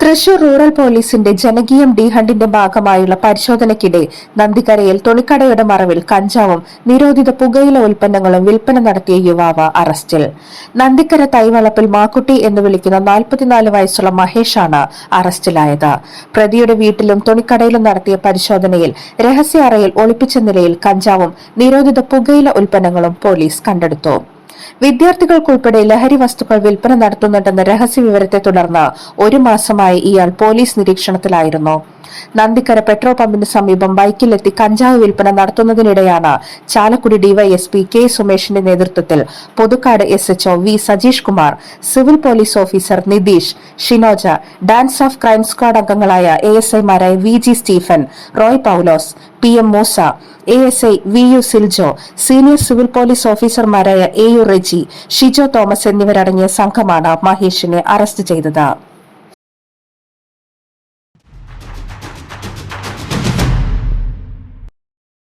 Thrissur rural പോലീസിന്റെ ജനകീയം D ഹണ്ടിന്റെ ഭാഗമായുള്ള പരിശോധനയ്ക്കിടെ നന്ദിക്കരയിൽ തുണിക്കടയുടെ മറവിൽ കഞ്ചാവും നിരോധിത പുകയില ഉൽപ്പന്നങ്ങളും വിൽപ്പന നടത്തിയ യുവാവ് അറസ്റ്റിൽ. നന്ദിക്കര തൈവളപ്പിൽ മാക്കുട്ടി എന്ന് വിളിക്കുന്ന നാൽപ്പത്തിനാല് വയസ്സുള്ള മഹേഷാണ് അറസ്റ്റിലായത്. പ്രതിയുടെ വീട്ടിലും തുണിക്കടയിലും നടത്തിയ പരിശോധനയിൽ രഹസ്യ അറയിൽ ഒളിപ്പിച്ച നിലയിൽ കഞ്ചാവും നിരോധിത പുകയില ഉൽപ്പന്നങ്ങളും പോലീസ് കണ്ടെടുത്തു. വിദ്യാർത്ഥികൾക്കുൾപ്പെടെ ലഹരി വസ്തുക്കൾ വിൽപ്പന നടത്തുന്നുണ്ടെന്ന രഹസ്യ വിവരത്തെ തുടർന്ന് ഒരു മാസമായി ഇയാൾ പോലീസ് നിരീക്ഷണത്തിലായിരുന്നു. നന്ദിക്കര പെട്രോൾ പമ്പിന് സമീപം ബൈക്കിലെത്തി കഞ്ചാവ് വിൽപ്പന നടത്തുന്നതിനിടെയാണ് ചാലക്കുടി ഡിവൈഎസ്പി കെ സുമേഷിന്റെ നേതൃത്വത്തിൽ Puthukkad S HO V Sajeesh Kumar civil police officer Nitheesh Shinoja DANSAF crime squad അംഗങ്ങളായ എ എസ് ഐമാരായ V G Stephen Roy Paulose P M Moosa A S I V U Siljo senior civil police ഓഫീസർമാരായ A U Reji Shijo Thomas എന്നിവരടങ്ങിയ സംഘമാണ് മഹേഷിനെ arrest ചെയ്തത്.